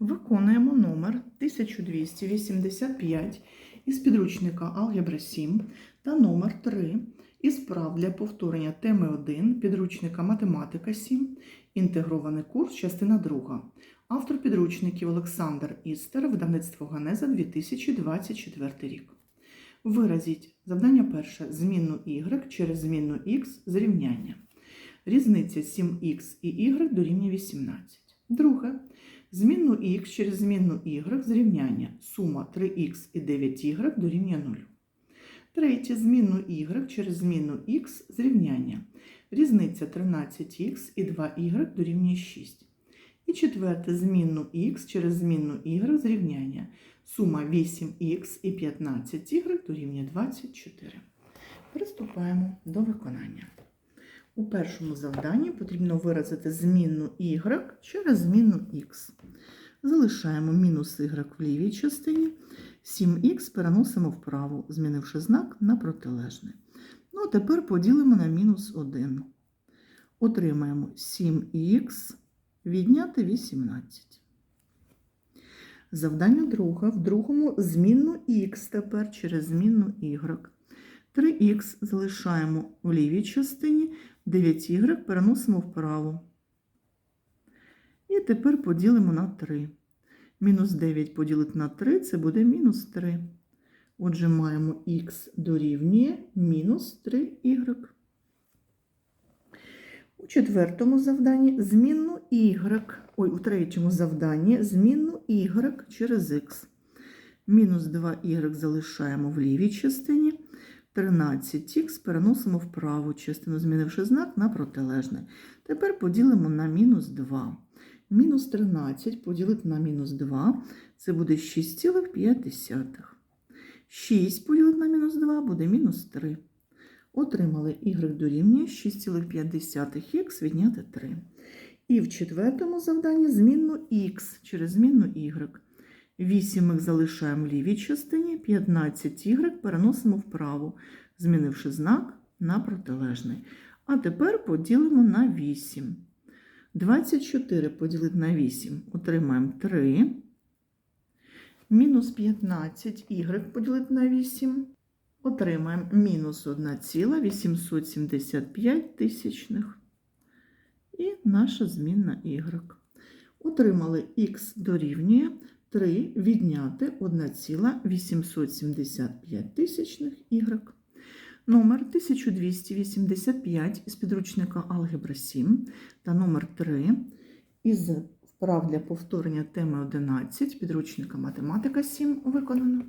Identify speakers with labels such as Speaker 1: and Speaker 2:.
Speaker 1: Виконуємо номер 1285 із підручника Алгебра 7 та номер 3 із прав для повторення теми 1 підручника Математика 7, інтегрований курс, частина 2. Автор підручників Олександр Істер, видавництво Ганеза 2024 рік. Виразіть завдання перше змінну y через змінну x зрівняння. Різниця 7х і y дорівнює 18. Друге. Змінну х через змінну y зрівняння. Сума 3х і 9y дорівнює 0. Третє. Змінну y через змінну х зрівняння. Різниця 13х і 2y дорівнює 6. І четверте. Змінну х через змінну y зрівняння. Сума 8х і 15y дорівнює 24. Приступаємо до виконання. У першому завданні потрібно виразити змінну y через змінну x. Залишаємо мінус y в лівій частині, 7х переносимо вправо, змінивши знак на протилежний. Ну, а тепер поділимо на мінус 1. Отримаємо 7х відняти 18. Завдання друге. В другому змінну х тепер через змінну y. 3х залишаємо у лівій частині, 9y переносимо вправо. І тепер поділимо на 3. Мінус 9 поділити на 3 це буде мінус 3. Отже, маємо х дорівнює мінус 3y. У четвертому завданні змінну y. Ой, у третьому завданні змінну y через х. Мінус 2y залишаємо в лівій частині. 13х переносимо в праву частину, змінивши знак на протилежний. Тепер поділимо на мінус 2. Мінус 13 поділити на мінус 2 це буде 6,5. 6 поділити на мінус 2 буде мінус 3. Отримали y дорівнює 6,5х відняти 3. І в четвертому завданні змінну х через змінну y. 8 залишаємо в лівій частині, 15y переносимо вправо, змінивши знак на протилежний. А тепер поділимо на 8. 24 поділити на 8 отримаємо 3. Мінус 15y поділити на 8. Отримаємо мінус 1,875 тисячних. І наша змінна y. Отримали х дорівнює 3 відняти 1,875 тисячних y. Номер 1285 із підручника Алгебра 7 та номер 3 із вправ для повторення теми 11 підручника Математика 7 виконано.